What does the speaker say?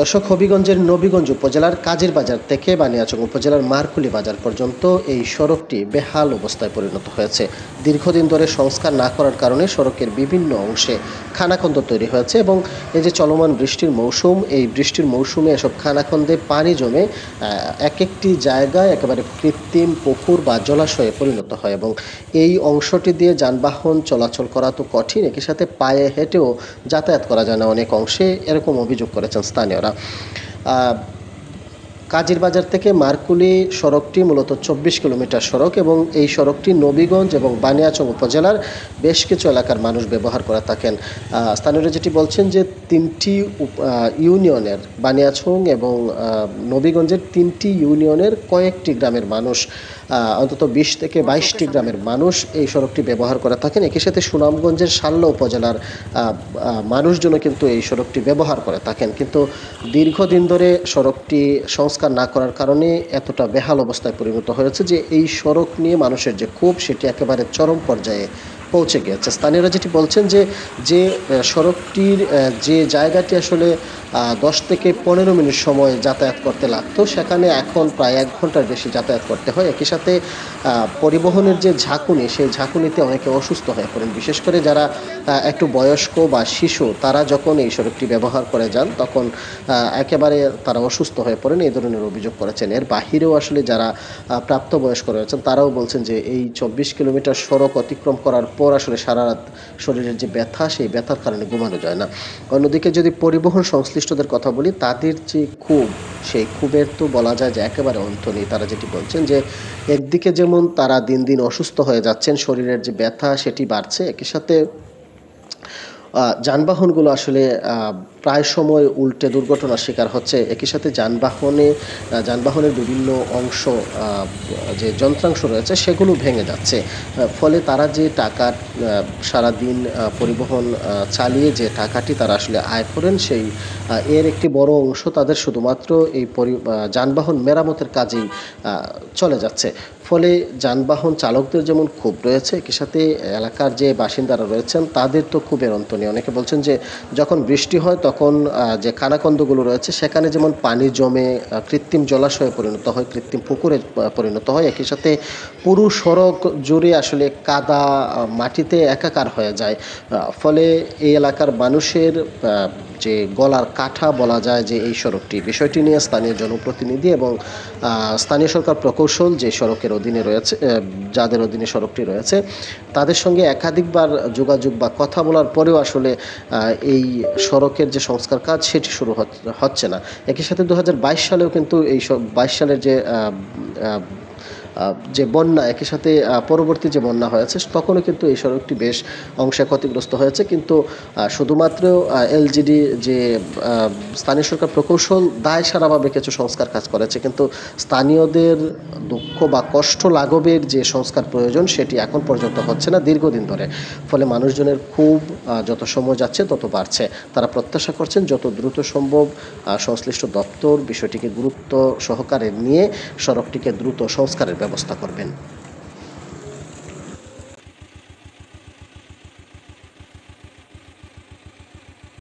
দর্শক, হবিগঞ্জের নবীগঞ্জ উপজেলার কাজের বাজার থেকে বানিয়াচং উপজেলার মারকুলি বাজার পর্যন্ত এই সড়কটি বেহাল অবস্থায় পরিণত হয়েছে। দীর্ঘদিন ধরে সংস্কার না করার কারণে সড়কের বিভিন্ন অংশে খানাখন্দ তৈরি হয়েছে এবং এই যে চলমান বৃষ্টির মৌসুম, এই বৃষ্টির মৌসুমে এসব খানাখন্দে পানি জমে এক একটি জায়গায় একেবারে কৃত্রিম পুকুর বা জলাশয়ে পরিণত হয় এবং এই অংশটি দিয়ে যানবাহন চলাচল করা তো কঠিন, একই সাথে পায়ে হেঁটেও যাতায়াত করা যায় না অনেক অংশে, এরকম অভিযোগ করেছেন স্থানীয়রা। cetera. Uh, কাজীর বাজার থেকে মারকুলি সড়কটি মূলত চব্বিশ কিলোমিটার সড়ক এবং এই সড়কটি নবীগঞ্জ এবং বানিয়াচং উপজেলার বেশ কিছু এলাকার মানুষ ব্যবহার করে থাকেন। স্থানীয়রা যেটি বলছেন যে তিনটি ইউনিয়নের বানিয়াচং এবং নবীগঞ্জের তিনটি ইউনিয়নের কয়েকটি গ্রামের মানুষ অন্তত বিশ থেকে বাইশটি গ্রামের মানুষ এই সড়কটি ব্যবহার করে থাকেন। একই সাথে সুনামগঞ্জের শাল্লা উপজেলার মানুষজনও কিন্তু এই সড়কটি ব্যবহার করে থাকেন। কিন্তু দীর্ঘদিন ধরে সড়কটি সংস্কার না করার কারণে এতটা বেহাল অবস্থায় পরিণত হয়েছে যে এই সড়ক নিয়ে মানুষের যে ক্ষোভ, সেটি একেবারে চরম পর্যায়ে পৌঁছে গিয়েছে স্থানীয়রা যেটি বলছেন যে যে সড়কটির যে জায়গাটি আসলে দশ থেকে পনেরো মিনিট সময় যাতায়াত করতে লাগতো, সেখানে এখন প্রায় এক ঘণ্টার বেশি যাতায়াত করতে হয়। একই সাথে পরিবহনের যে ঝাঁকুনি, সেই ঝাঁকুনিতে অনেকে অসুস্থ হয়ে পড়েন। বিশেষ করে যারা একটু বয়স্ক বা শিশু, তারা যখন এই সড়কটি ব্যবহার করে যান, তখন একেবারে তারা অসুস্থ হয়ে পড়েন। এই ধরনের অভিযোগ করেছেন। এর বাহিরেও আসলে যারা প্রাপ্তবয়স্ক রয়েছেন, তারাও বলছেন যে, এই চব্বিশ কিলোমিটার সড়ক অতিক্রম করার পর আসলে সারা রাত শরীরের যে ব্যথা, সেই ব্যথার কারণে ঘুমানো যায় না। অন্যদিকে যদি পরিবহন সংশ্লিষ্টদের কথা বলি, তাদের যে ক্ষোভ সেই ক্ষোভের তো বলা যায় যে একেবারে অন্ত নেই। তারা যেটি বলছেন যে, একদিকে যেমন তারা দিন দিন অসুস্থ হয়ে যাচ্ছেন, শরীরের যে ব্যথা, সেটি বাড়ছে। একই সাথে যানবাহনগুলো আসলে প্রায় সময় উল্টে দুর্ঘটনার শিকার হচ্ছে। একই সাথে যানবাহনে যানবাহনের বিভিন্ন অংশ যে যন্ত্রাংশ রয়েছে, সেগুলো ভেঙে যাচ্ছে। ফলে তারা যে টাকা সারাদিন পরিবহন চালিয়ে যে টাকাটি তারা আসলে আয় করেন, সেই এর একটি বড় অংশ তাদের শুধুমাত্র এই পরি যানবাহন মেরামতের কাজেই চলে যাচ্ছে। ফলে যানবাহন চালকদের যেমন ক্ষোভ রয়েছে, একই সাথে এলাকার যে বাসিন্দারা রয়েছেন, তাদের তো ক্ষোভের অন্ত নেই। অনেকে বলছেন যে যখন বৃষ্টি হয়, তখন আহ, যে খানাখন্দগুলো রয়েছে সেখানে যেমন পানি জমে কৃত্রিম জলাশয়ে পরিণত হয় কৃত্রিম পুকুরে পরিণত হয় একই সাথে পুরো সড়ক জুড়ে আসলে কাদা মাটিতে একাকার হয়ে যায়। ফলে এই এলাকার মানুষের যে গলার কাঠা বলা যায় যে এই সড়কটি। বিষয়টি নিয়ে স্থানীয় জনপ্রতিনিধি এবং স্থানীয় সরকার প্রকৌশল যে সড়কের অধীনে রয়েছে যাদের অধীনে সড়কটি রয়েছে, তাদের সঙ্গে একাধিকবার যোগাযোগ বা কথা বলার পরেও আসলে এই সড়কের যে সংস্কার কাজ সেটি শুরু হচ- হচ্ছে না। একই সাথে দু হাজার বাইশ সালেও কিন্তু এই বাইশ সালের যে যে বন্যা, একই সাথে পরবর্তী যে বন্যা হয়েছে, তখনও কিন্তু এই সড়কটি বেশ অংশে ক্ষতিগ্রস্ত হয়েছে। কিন্তু শুধুমাত্র এলজিডি যে স্থানীয় সরকার প্রকৌশল, দায় সারাভাবে কিছু সংস্কার কাজ করেছে। কিন্তু স্থানীয়দের দুঃখ বা কষ্ট লাঘবের যে সংস্কার প্রয়োজন, সেটি এখন পর্যন্ত হচ্ছে না দীর্ঘদিন ধরে। ফলে মানুষজনের খুব যত সময় যাচ্ছে, তত বাড়ছে। তারা প্রত্যাশা করছেন, যত দ্রুত সম্ভব সংশ্লিষ্ট দপ্তর বিষয়টিকে গুরুত্ব সহকারে নিয়ে সড়কটিকে দ্রুত সংস্কারের ব্যবস্থা করবেন।